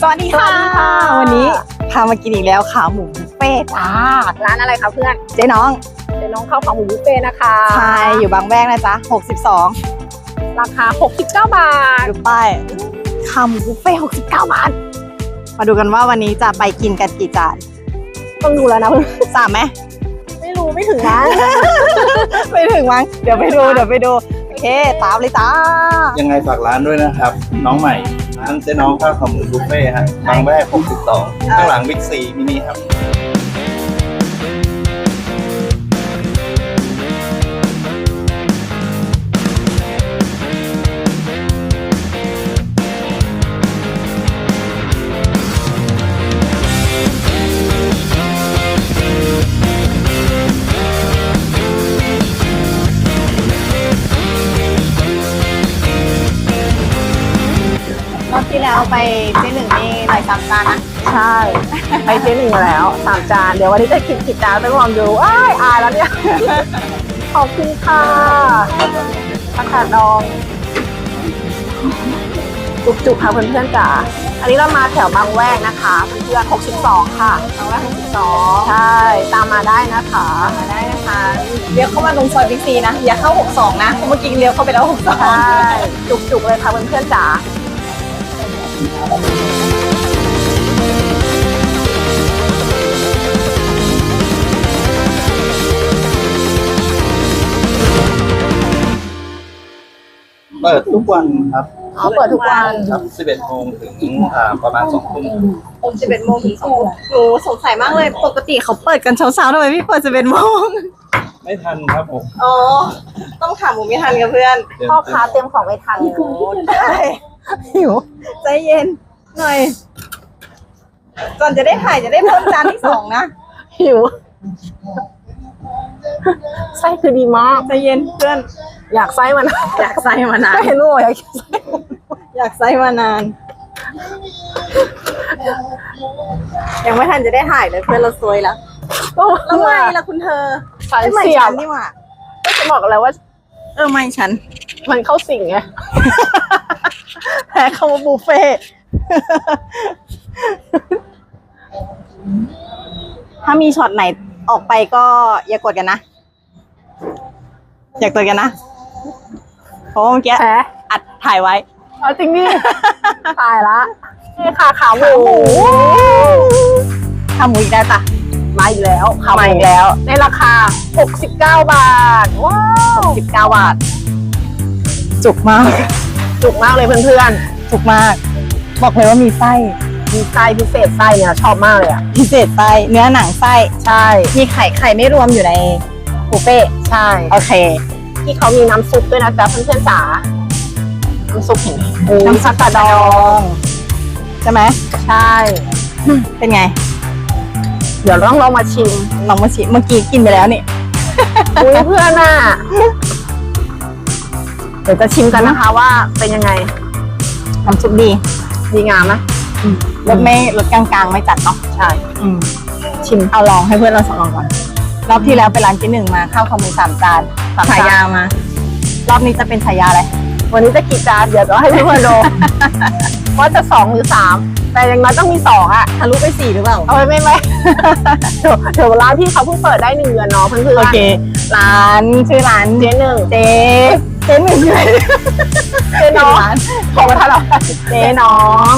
สวัสดีค่ะสวัสดีค่ะ วันนี้พามากินอีกแล้วขาหมูบุฟเฟ่ต์จ้าร้านอะไรคะเพื่อน เจ๊น้องเดี๋ยวน้องเข้าของหมูบุฟเฟ่ต์นะคะชายอยู่บางแวกนะจ๊ะ62 ราคา 69 บาทดูป้ายขาหมูบุฟเฟ่ต์69 บาท มาดูกันว่าวันนี้จะไปกินกันกี่จาน ต้องดูแล้วนะเพื่อนสามไหมไม่รู้ไม่ถึงนะไม่ถึงมั้งเดี๋ยวไปดูเดี๋ยวไปดูโอเคตามเลยจ้ายังไงฝากร้านด้วยนะครับ น้องใหม่ ร้านเจ๊น้องข้าวขาหมูบุฟเฟ่ต์ฮะบางแวก62 ข้างหลังบิ๊กซีมินิครับ ไปเจ๊หนึ่งนี่หลายสามจานนะ ใช่ ไปเจ๊หนึ่งมาแล้วสามจาน เดี๋ยววันนี้จะกินกี่จานต้องลองดูอ้ายอายแล้วเนี่ย ขอบคุณค่ะผักกาดดอง จุกๆค่ะเพื่อนๆจ๋าอันนี้เรามาแถวบางแวกนะคะ เพื่อนๆ62 ค่ะครั้งแรก62 ใช่ ตามมาได้นะคะ มาได้นะคะเลี้ยวเข้ามาตรงซอยบิ๊กซีนะ อย่าเข้า 62 นะเพราะเมื่อกี้เลี้ยวเข้าไปแล้วใช่ จุกๆเลยค่ะเพื่อนๆจ๋า เปิดทุกวันครับอ๋อเปิดทุกวันครับ 11โมงถึงอ่าประมาณ2ทุ่ม62 11โมงถึง2หนูสงสัยมากเลย ปกติเขาเปิดกันเช้าๆทำไมพี่เปิด11โมง ไม่ทันครับผมอ๋อ ต้องถามหมูไม่ทันกับเพื่อนเดินพ่อค้าเตรียมของไม่ทันใช่หิวใจเย็นหน่อยก่อนจะได้ถ่ายจะได้เพิ่มจานที่สองนะหิวไส้คือดีมากใจเย็นเพื่อน อยากไส้มันอยากไซมานานไม่เห็นว่าอยากกินไส้อยากไซมานาน ยังไม่ทันจะได้ถ่ายเลยเพื่อนเราซวยแล้วแล้วไม่ล่ะคุณเธอ ฉันไม่เสียฉับนนี่หว่าก็จะบอกแล้วว่า เออไม่ฉัน มันเข้าสิ่งไง แพ้คำว่าบุฟเฟ่ต์ถ้ามีช็อตไหนออกไปก็อย่ากดกันนะ อย่ากดกันนะเพราะว่าเมื่อกี้แพ้อัดถ่ายไว้ เอาจริงดิ ตายละนี่ค่ะขาหมูทำหมูอีกได้ปะ มาอีกแล้วขาหมามูอีกแล้ว ในราคา 69 บาท ว้าวสิบเก้าบาท จุกมาก จุกมากเลยเพื่อนจุกมาก บอกเลยว่ามีไส้ๆมีไส้พิเศษไส้เนี่ยชอบมากเลยอะ พิเศษไส้เนื้อหนังไส้ ใช่ มีไข่ไข่ไม่รวมอยู่ในบุฟเฟ่ต์ใช่ โอเค ที่เขามีน้ำซุปด้วยนะจ๊ะเพื่อนๆจ๋า น้ำซุปเห็นไหมโอ้น้ำซักกระดอง ใช่ไหม ใช่ เป็นไง เดี๋ยวต้องลองมาชิมลองมาชิมเมื่อกี้กินไปแล้วนี่ อุ้ยเพื่อนอะ เดี๋ยวจะชิมกันนะคะว่าเป็นยังไง น้ำซุปดีดีงามไหมรสไม่รสกลางๆ ไม่จัดเนาะใช่อืมชิมเอาลองให้เพื่อนเราสองลองก่อน รอบที่แล้วไปร้านที่หนึ่งมาข้าวขาหมูสามจานสามจานฉายามา รอบนี้จะเป็นฉายาอะไร วันนี้จะกี่จานเดี๋ยวจะให้เพื่อนๆดูว่าจะสองหรือสาม แต่อยังน้อยต้องมีสองอะทะลุไปสี่หรือเปล่า เอาไว้ไม่ไม่ เดี๋ยวเดี๋ยวร้านที่เขาเพิ่งเปิดได้หนึ่งเดือนเนาะเพื่อนๆโอเค ร้านชื่อร้านเจ๊หนึ่งเจ๊เจ๊หนึ่งเลยเจ๊น้องร้านขอมาทานเราเจ๊น้อง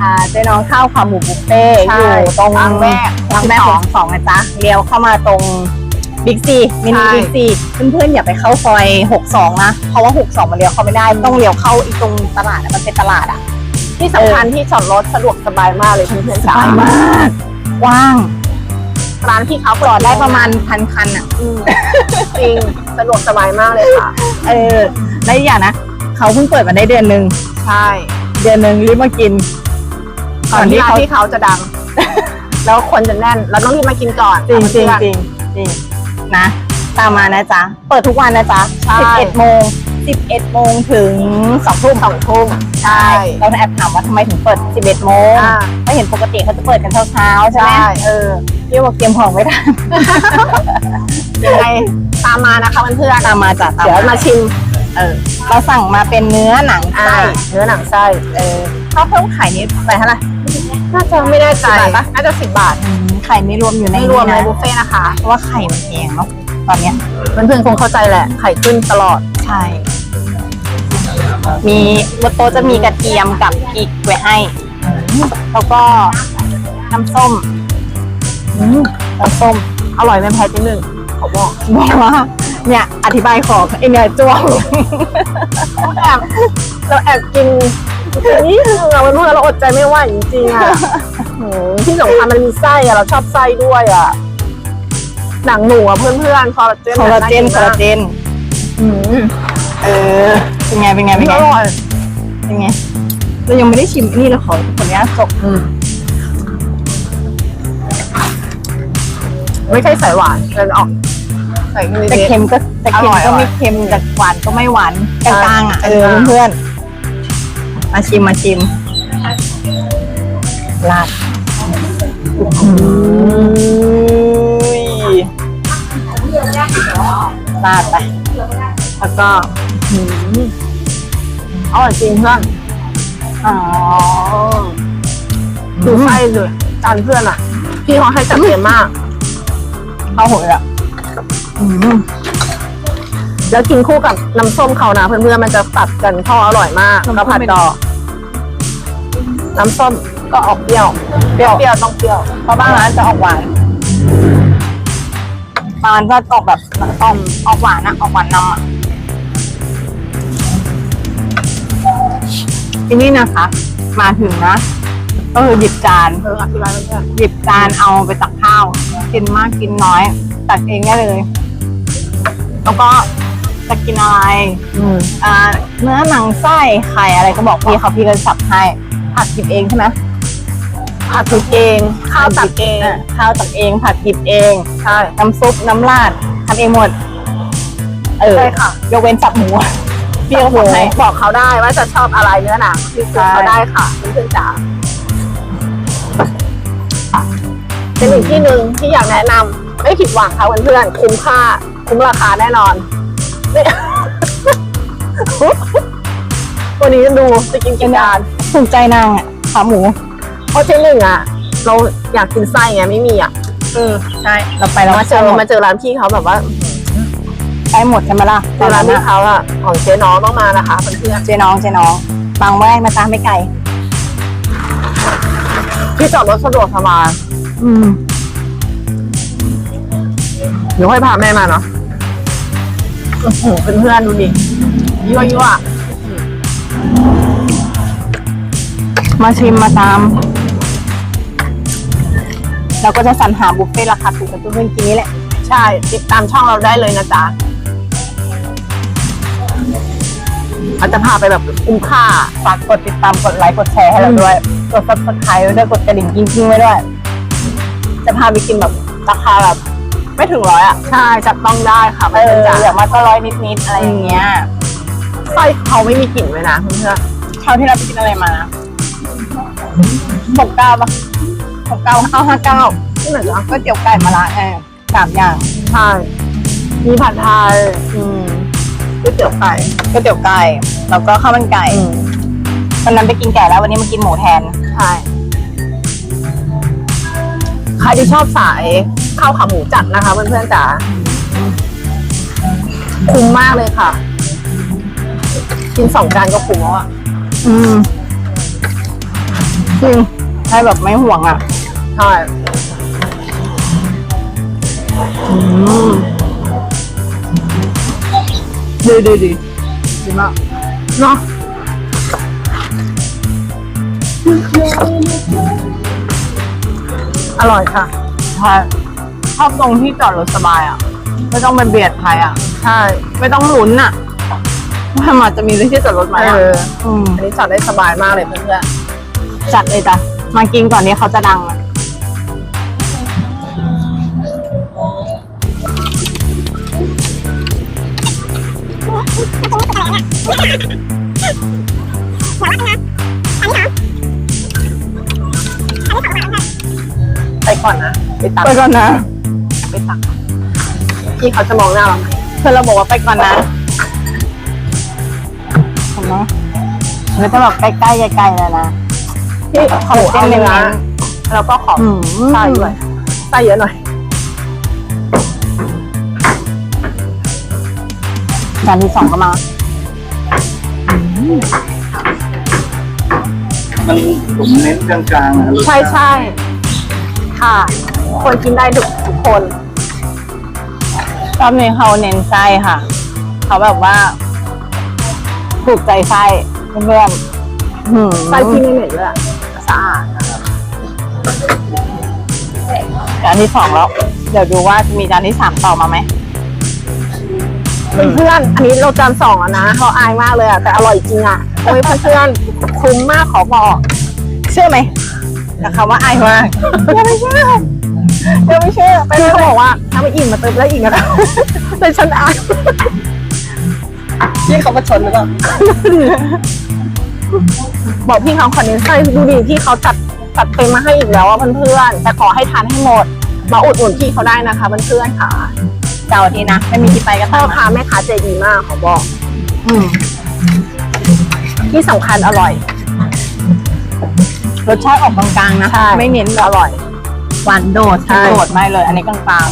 อ่าเจ๊น้องข้าวขาหมูบุฟเฟ่ต์ใช่อยู่ตรงบางแวกบางแวกของสองนะจ๊ะเลี้ยวเข้ามาตรงบิ๊กซีมินิใช่บิ๊กซีเพื่อนๆอย่าไปเข้าซอย 62 นะ เพราะว่า 62 มันเลี้ยวเข้าไม่ได้ ต้องเลี้ยวเข้าอีตรงตลาดอะมันเป็นตลาดอะ ที่สำคัญที่จอดรถสะดวกสบายมากเลยเพื่อนๆจ๋ากกว้าง ร้านที่เขาจอดได้ประมาณพันคันอะอืมจริงสะดวกสบายมากเลยค่ะ เออแล้วอีกอย่างนะ เขาเพิ่งเปิดมาได้เดือนหนึ่งใช่เดือนหนึ่งรีบมากินก่อนที่ร้านที่เขาจะดัง แล้วคนจะแน่นเราต้องรีบมากินก่อนจริงจริงค่ะจริงจริงนะ ตามมานะจ๊ะ เปิดทุกวันนะจ๊ะ ใช่ 11โมง 11โมงถึง2ทุ่มสองทุ่มใช่ เราแอบถามว่าทำไมถึงเปิด 11โมงอ่าเพราะเห็นปกติเขาจะเปิดกันเช้าๆใช่ไหมใช่ เออพี่บอกเตรียมของไว้ทันยังไงตามมานะคะเพื่อนตามมาจ้ะๆตามเดี๋ยวมาชิมเออเราสั่งมาเป็นเนื้อหนังอ่าไส้เนื้อหนังไส้เออข้าวเพิ่มไข่นี้ไปเท่าไหร่ น่าจะไม่แน่ใจสิบบาทปะ น่าจะสิบบาทอืมไข่ไม่รวมอยู่ในไม่รวมในนะบุฟเฟ่ต์นะคะ เพราะว่าไข่มันแพงเนาะตอนเนี้ย เพื่อนๆคงเข้าใจแหละ ไข่ขึ้นตลอด ใช่ มีบนโต๊ะจะมีกระเทียมกับพริกไว้ให้ แล้วก็น้ำส้มอืมน้ำส้ม อร่อยไม่แพ้ที่หนึ่งเขาบอกบอกว่า เนี่ย อธิบายของไอเนี่ยจ้วงแอบเราแอบกินนี่นึงอะเพื่อนๆเราอดใจไม่ไหวจริงๆอะโหที่สำคัญมันมีไส้อะเราชอบไส้ด้วยอะหนังหมูอะเพื่อนๆคอลลาเจนคอลลาเจนคอลลาเจน อืมเออ เป็นไง เป็นไง เป็นไง อร่อย เป็นไง เรายังไม่ได้ชิมอันนี่เราขอขออนุญาตจบอืมไม่ใช่สายหวานแต่ออกใส่นิดแต่ๆเค็มก็แต่เค็มอร่อยก็อร่อยไม่เค็มแต่หวานก็ไม่หวานกใช่ลางๆอะเออกลางๆเพื่อนๆมาชิมมาชิมราดราดไป แล้วก็อร่อยจริงเพื่อนอ๋อดูไส้เลยจานเพื่อนอะ พี่เขาให้จัดเต็มมากข้าวหอยอะอืมแล้วกินคู่กับน้ำส้มเขานะเพื่อนๆมันจะตัดกันเข้าอร่อยมากแล้วผัดดอกน้ำส้มก็ออกเปรี้ยวเปรี้ยวเปรี้ยวต้องเปรี้ยวเพราะบางร้านจะออกหวานบางร้านก็ออกแบบออกออกหวานอะออกหวานนำอะ ทีนี้นะคะ มาถึงนะก็คือหยิบจานเอออธิบายเพื่อนหยิบจานเอาไปตักข้าว กินมากกินน้อย ตักเองได้เลย แล้วก็จะกินอะไรๆอืมอ่าเนื้อหนังไส้ไข่อะไรก็บอกพี่เขาพี่ก็สับให้ผัดหยิบเองใช่ไหมผัดผิดเองข้าวตักเองะข้าวตักเอง ผัดหยิบเองใช่น้ำซุปน้ำราดทำเองหมด เออใช่ค่ะ ยกเว้นสับหมู พี่ก็โอ้ทำให้บอกเขาได้ว่าจะชอบอะไรเนื้อหนังพี่ซื้อเขาได้ค่ะเพื่อนๆจ๋าเป็นอีกที่หนึ่งที่อยากแนะนำไม่ผิดหวังค่ะเพื่อนๆคุ้มค่า คุ้มราคาแน่นอนนี่วันนี้ดูจะกินกินจานถูกใจนางอะขาหมูเพราะเจ๊หนึ่งอะ เราอยากกินไส้ไงไม่มีอะเออใช่เราไปแล้วมามาเจเจออหมดมาเจอร้านพี่เขาแบบว่า ไปหมดใช่ไหมล่ะเจอร้านพี่เขาอะของเจ๊น้องต้องมานะคะเพื่อนเจ๊น้องเจ๊น้องบางแวกนะจ๊ะไม่ไกลๆที่จอดรถสะดวกสบายอืมเดี๋ยวค่อยพาแม่มาเนาะโอ้โหเพื่อนๆดูดิยั่วยั่วมาชิมมาตาม เราก็จะสรรหาบุฟเฟ่ต์ราคาถูกกับเพื่อนๆกินนี่แหละใช่ ติดตามช่องเราได้เลยนะจ๊ะ เราจะพาไปแบบคุ้มค่า ฝากกดติดตามกดไลค์กดแชร์ให้เราด้วย กด subscribe ไว้ด้วยกดกระดิ่งกิ้งๆไว้ด้วย จะพาไปกินแบบราคาแบบไม่ถึงร้อยอะ ใช่จับต้องได้ค่ะเอไม่เป็นอจ้ะอย่างมากก็ร้อยนิดๆอะไรอย่างเงี้ยไส้เขาไม่มีกลิ่นเลยนะเพื่อนคราวที่เราไปกินอะไรมาหกเก้าปะหกเก้าเอาห้าเก้าๆที่ไหนจ๊ะก๋วยเตี๋ยวไก่มะระเออสามอย่าง ใช่มีผัดไทยอืมก๋วยเตี๋ยวไก่ก๋วยเตี๋ยวไก่ แล้วก็ข้าวมันไก่วันนั้นไปกินไก่แล้ววันนี้มากินหมูแทน ใช่ใครที่ชอบสายข้าวขาหมูจัดนะคะเพื่อนๆจ๋าคุ้มมากเลยค่ะ กินสองจานก็คุ้มแล้วอะ อืมจริงให้แบบไม่ห่วงอะ ใช่ดีดีดีดีมาก เนาะอร่อยค่ะใช่ชอบตรงที่จอดรถสบายอะ ไม่ต้องไปเบียดใครอะ ใช่ ไม่ต้องลุ้นอะว่ามันจะมีที่จอดรถไหมเออะออืมอันนี้จอดได้สบายมากเลยเพื่อนจัดเลยจ้ะ มากินก่อนนี้เขาจะดังอะ ก่อนนะไปตักไปก่อนนะไปตักพี่เขาจะมองหน้าเราไหมเพื่อนเราบอกว่าไปก่อนนะเห็นไหมมันจะแบบใกล้ๆไกลๆแล้วนะที่ขอหมูเอาเนื้อแล้วก็ขออืมไส้ด้วยไส้เยอะหน่อยจานที่สองก็มามันผมเน้นกลางๆนะรสใช่ ชาติใช่ค่ะคนกินได้ทุกทุกคนรอบนี้เขาเน้นไส้ค่ะ เขาแบบว่าถูกใจไส้เพื่อนๆอืมไส้ที่ไม่เหม็นเลยอะสะอาดจานที่สองแล้ว เดี๋ยวดูว่าจะมีจานที่สามต่อมาไหมเพื่อนๆอันนี้เราจานสองแล้วนะเขาอายมากเลยอะแต่อร่อยจริงอะโอ้ยเพื่อนๆคุ้มมากขอบอก เชื่อไหม แต่คำว่าอายมากยังไม่เชื่อยังไม่เชื่อไปพี่เลยเขาบอกว่าถ้าไม่อิ่มมาเติมได้อีกนะแต่ฉันอายพี่เขามาชนหรือเปล่าบอกพี่เขาคอนเนนไส้ดูดิที่เขาจัดจัดเต็มมาให้อีกแล้วว่าเพื่อนๆแต่ขอให้ทานให้หมด มาอุดหนุนพี่เขาได้นะคะเพื่อนๆค่ะเจ้าทีนะไม่มีที่ไปก็พ่อตามค้าแม่ค้าใจดีมากขอบอก อืมที่สำคัญอร่อย รสชาติออกกลางๆนะ ใช่ ไม่เน้นอร่อย หวานโดดใช่โดดไม่เลย อันนี้กลาง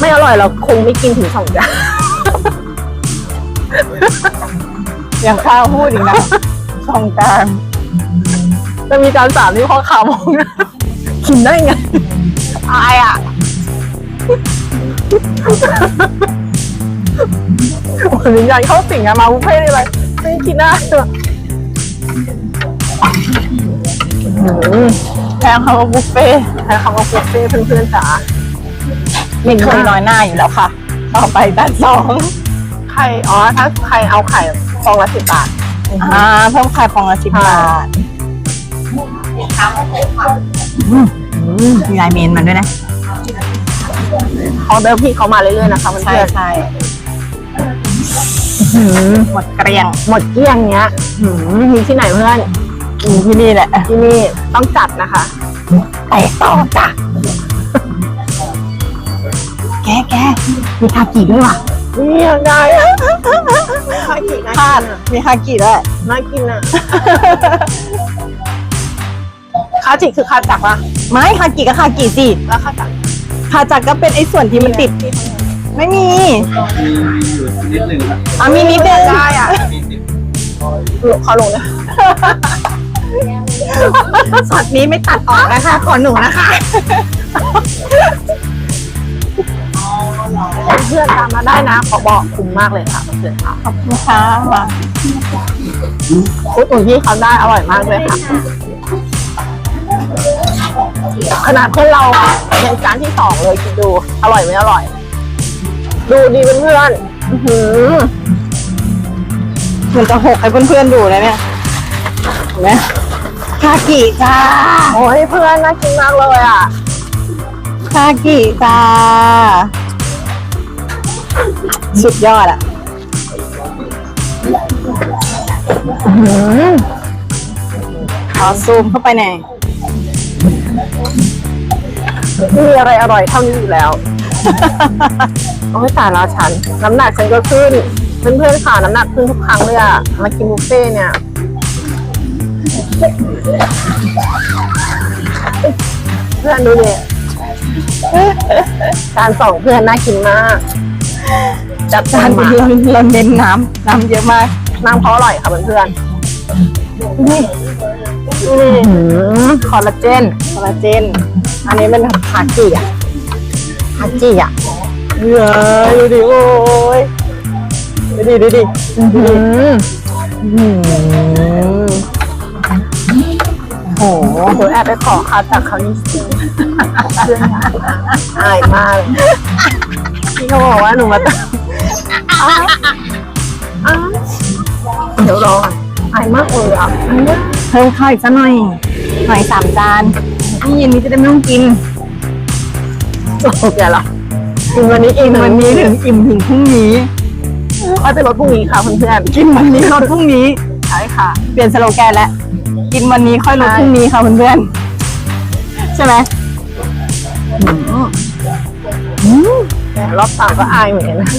ไม่อร่อยเราคงไม่กินถึงสองจานๆอย่างข้าวพูดอีกนะกลางกลางจะมีจานสามที่พ่อค้ามองนะกินได้ไงอายอะโอ้ยวิญญาณเข้าสิงอะมาบุฟเฟ่ต์อะไรไม่กินได้ แพงเขาว่าบุฟเฟ่ต์ใช้คำว่าบุฟเฟ่ต์เพื่อนๆจ๋าไม่เคยน้อยหน้าอยู่แล้วค่ะ ต่อไปด้านสองไข่อ๋อถ้าใครเอาไข่ฟองละสิบบาทอ่าเพิ่มไข่ฟองละสิบบาทอืมมีลายเมนมันด้วยนะออเดอร์พี่เขามาเรื่อยๆนะคะเพื่ใช่อนใช่หมดเกลี้ยงๆหมดเกลี้ยงเนี้ยหืมมีที่ไหนเพื่อน มีที่นี่แหละ ที่นี่ต้องจัดนะคะไปต่อจ้ะ แกแกมีคากิด้วยว่ะนี่อยากได้อะคากิน่าคากิดนอะมีคากิด้วยน่ากินอะคาจิคือคาจักรปะไม่คากิก็คากิสิ แล้วคาจักรคาจักรก็เป็นไอ้ส่วนที่มันติด ไม่มีมีมีอยู่นิดหนึ่งครับอะมีนิดนึงได้อะมีติดเขาลงเลย ช็อตนี้ไม่ตัดออกนะคะ ขอหนูนะคะเพื่อนตามมาได้นะ ขอบอกคุ้มมากเลยค่ะเพื่อนค่ะขอบคุณค่ะอุดหนุนพี่เขาได้อร่อยมากเลยค่ะ ขนาดเพื่อนเราในจานที่สองเลยคิดดู อร่อยไม่อร่อย ดูดีเพื่อนๆเหมือนจะหกให้เพื่อนๆดูเลยเนี่ยเห็นไหม คากิจ้าโอ้ยเพื่อนน่ากินมากเลยอะคากิจ้าสุดยอดอะอื้อหือขอซูมเข้าไปหน่อยไม่มีอะไรอร่อยเท่านี้อยู่แล้ว โอ้ยตายแล้วฉัน น้ำหนักฉันก็ขึ้น เพื่อนๆค่ะน้ำหนักขึ้นทุกครั้งเลยอะ มากินบุฟเฟ่ต์เนี่ย เพื่อนดูดิจานสองเพื่อนน่ากินมาก จัดจาจานนนี้มาเราเราเน้นน้ำน้ำเยอะมาก น้ำเขาอร่อยค่ะเพื่อนๆนี่นี่คอลลาเจนคอลลาเจน อันนี้เป็นคากิอะฮาจิอะเฮ้ยดูดิโอ้ยดูดิดูดิอื้อ ไปขอคาจากเขานี่สิเพื่อนค่ะอายมากเลยพี่เขาบอกว่าหนูมาตั้งอ้าวอ้าวเดี๋ยวรอก่อนอายมากเลยอะอันเนี้ยเพิ่มข้าวอีกสักหน่อยหน่อยสามจานนี่เย็นนี้จะได้ไม่ต้องกินโอเคเหรอกินวันนี้อีกวันนี้ถึงอิ่มถึงพรุ่งนี้ค่อยไปรถพรุ่งนี้ค่ะเพื่อนกินวันนี้ลดพรุ่งนี้ใช่ค่ะ เปลี่ยนสโลแกนแล้ว กินวันนี้ค่อยลดพรุ่งนี้ค่ะเพื่อนๆใช่ไหมแต่รอบสามก็อายเหมือนกันนะ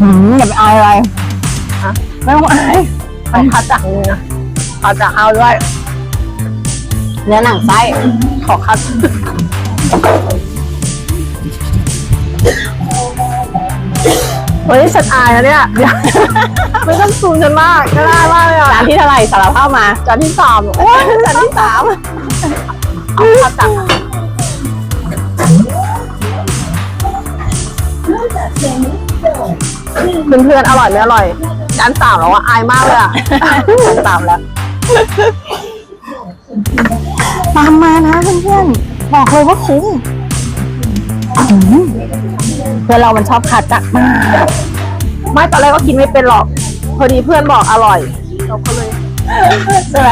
หืมอย่าไปอายอะไรฮะไม่ต้องอายไปคาจากนึงนะขอจากเอาด้วยเนื้อหนังไส้ขอคัด วันนี้ฉันอายนะเนี่ยเดี๋ยวไม่ต้องซูมฉันมากก็ได้มากเลยจาอะนที่เท่าไหร่สารภาพมาจานที่สามโอ้ยจานที่สามเอาคัดจากเพื่อนๆอร่อยไม่อร่อยจานสามแล้วอะอายมากเลยอะตามแล้วตามมานะเพื่อนๆบอกเลยว่าคุ้มอืม เพื่อนเรามันชอบขาจักมากไม่ตอนแรกก็กินไม่เป็นหรอก พอดีเพื่อนบอกอร่อยเราก็เลยใช่ไหม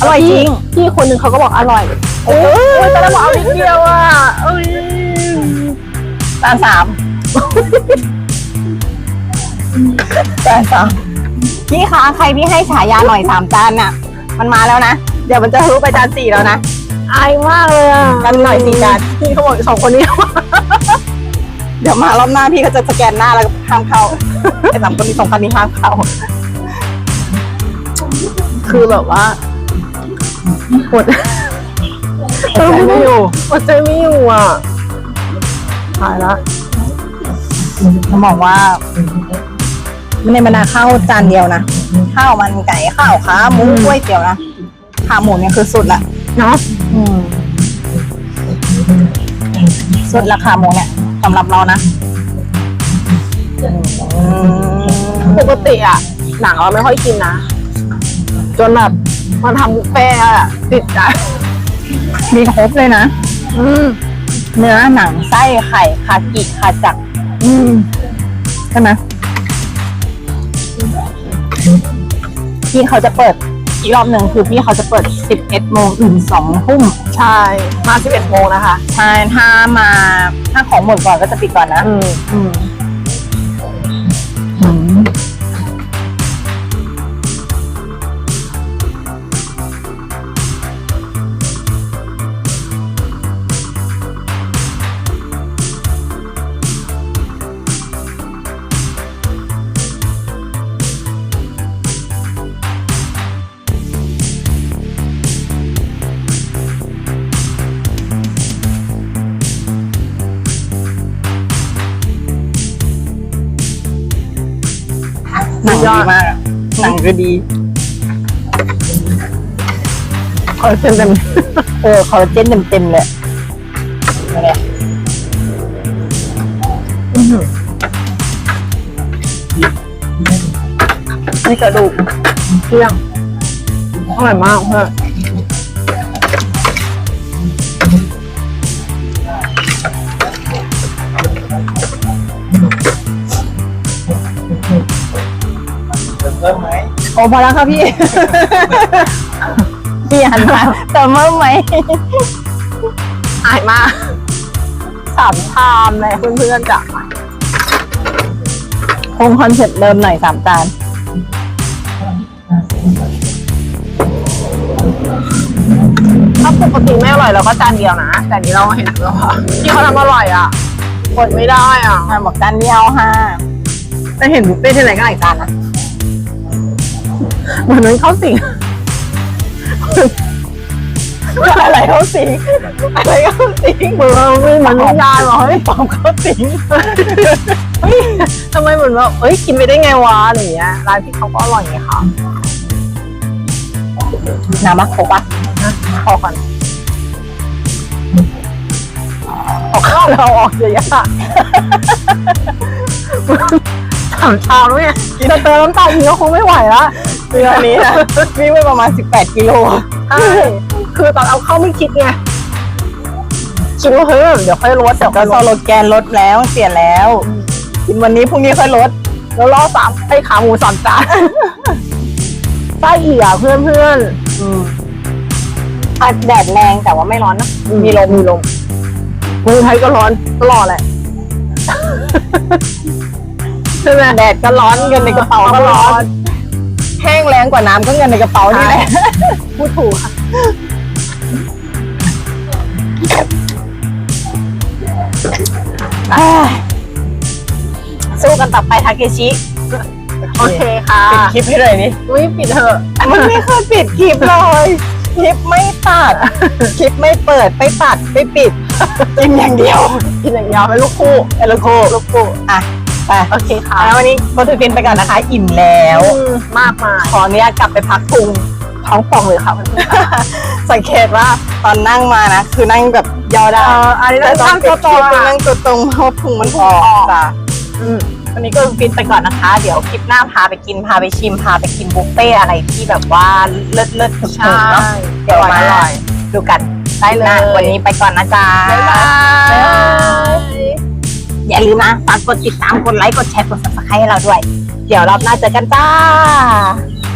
อร่อยจริงพี่คนหนึ่งเขาก็บอกอร่อยโอ้ยตอนแรกบอกเอานิดเดียวอะเอ้ยจานสามจานสามพี่คะใครพี่ให้ฉายาหน่อยสามจานน่ะ มันมาแล้วนะ เดี๋ยวมันจะทะลุไปจานสี่แล้วนะ อายมากเลยอะกันหน่อยสี่จานพี่เขาบอกสองคนนี้ เดี๋ยวมารอบหน้าพี่ก็จะสแกนหน้าแล้วก็ห้ามเข้าไอ้สามคนนี้สองคนนี้ห้ามเข้า คือแบบว่าหมดอดใจไม่อยู่อดใจไม่อยู่อะตายละเขาบอกว่าในบรรดาข้าวจานเดียวนะข้าวมันไก่ข้าวขาหมูก๋วยเตี๋ยวนะขาหมูเนี่ยคือสุดละเนาะอืม สุดราคาหมูเนี่ยสำหรับเรานะอืมปกติอะ หนังเราไม่ค่อยกินนะ จนแบบมาทำบุฟเฟ่ต์อะติดใจมีครบเลยนะ อืมเนื้อหนังไส้ไข่คากิคาจัก อืมใช่ไหมพี่เขาจะเปิด อีกรอบหนึ่งคือพี่เขาจะเปิด 11 โมงถึง2ทุ่มใช่ มา 11 โมงนะคะ ใช่ถ้ามาถ้าของหมดก่อนก็จะปิดก่อนนะ อืมอืม ดีมากอะหนังก็ดีคอลลาเจนเต็มเออคอลลาเจนเต็มๆเลยนี่นแหละนี่กระดูกเที่ยงอร่อยมากเพื่อน พิ่มไหมโอ้พอแล้วค่ะพี่ พี่หันมาเติมเพิ่มไหมอายมากสามชามเลยเพื่อนๆจ้ะคงคอนเซ็ปต์เดิมหน่อยสามจานถ้าปกติไม่อร่อยเราก็จานเดียวนะ แต่อันนี้เราเห็นแล้วว่าที่เขาทำอร่อยอะกดไม่ได้อะอะบอกจานเดียวค่ะแต่เห็นบุฟเฟ่ที่ไหนก็หลายจานนะ เหมือนนั้นเขาสิงอะไรเขาสิงอะไรเขาสิงเหมือนเราไม่เหมือนวิญญาณเหรอเฮ้ยปอมเขาสิงเฮ้ยทำไมเหมือนแบบเอ้ยกินไปได้ไงวะอะไรอย่างเงี้ยร้านที่เขาก็อร่อยไงคะน้ำมะโคปะพอก่อนออกข้าวเราออกเยอะๆ สามชามแล้วเนี่ยจะเติมน้ำตาลอีกก็คงไม่ไหวละเรือนี้นะวิ่งไปประมาณ 18 กิโลใช่คือตอนเอาเข้าไม่คิดไงคิดว่าเฮ้ยเดี๋ยวค่อยลดเดี๋ยวค่ก็อยสลดโลแกนลดแล้วเปลี่ยแล้ว กินวันนี้พรุ่งนี้ค่อยลด แล้วรอสามให้ขาหมูสามจานไส้เอี่ยเพื่อนเพื่อนอืมอะแดดแรงแต่ว่าไม่ร้อนนะ มีลมมีลมเมืองไทยก็ร้อนตลอดแหละ ใช่ไหมแดดก็ร้อนเงินในกระเป๋าก็ร้อน แห้งแรงกว่าน้ำก็เงินในกระเป๋านี่แหละพูดถูกค่ะเอ้ยสู้กันต่อไปทาเคชิโอเคโอเคค่ะปิดคลิปให้เลยนี่อุ้ยปิดเถอะมันไม่เคยปิดคลิปเลยคลิปไม่ตัด คลิปไม่เปิดไม่ตัดไม่ปิด กินอย่างเดียว กินอย่างเดียวเป็นลูกคู่เอลโคลูกคู่อะ ไปโอเคค่ะแล้ววันนี้โปรตีนไปก่อนนะคะ อิ่มแล้วอืมมากมายขออนุญาตกลับไปพักพุงท้องป่องเลยค่ะเพื่อนสังเกตว่าตอนนั่งมานะ คือนั่งแบบยาวๆได้เอออันนี้แต่เราตอตั้นงปิตัดวคตลิปอะนั่งตัวตรงเพราะพุงมันออกจ้ะอืมวันนี้ก็ฟินไปก่อนนะคะ เดี๋ยวคลิปหน้าพาไปกินพาไปชิมพาไปกินบุฟเฟ่อะไรที่แบบว่าเลิศเลิศๆถูกๆเนาะเดี๋ยวมาอร่อยดูกันได้เลยวันนี้ไปก่อนนะจ๊ะบ๊ายบาย อย่าลืมนะฝากกดติดตามกดไลค์กดแชร์กดซับสไครต์ให้เราด้วย เดี๋ยวรอบหน้าเจอกันจ้า